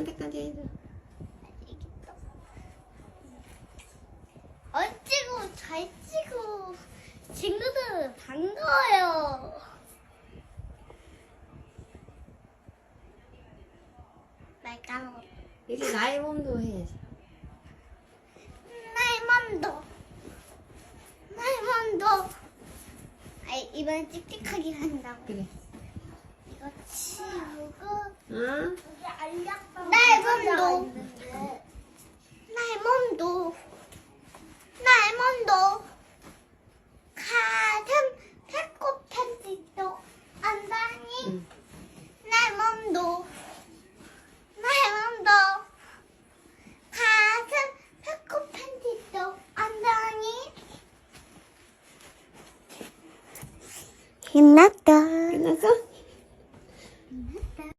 아는 데까지 해줘. 어찌고 잘 치고 친구들 반가워요. 말 까먹었다. 이제 나의 몸도 해야지. 나의 맘도 나의 맘도 아 이번엔 찍찍하게 한다고 그래. 이거 치우고 응? 나의 몸도 나의 몸도 나의 몸도 가슴 배꼽 편지도 안다니 응. 나의 몸도 나의 몸도 가슴 배꼽 편지도 안다니 힘났다 끝났어?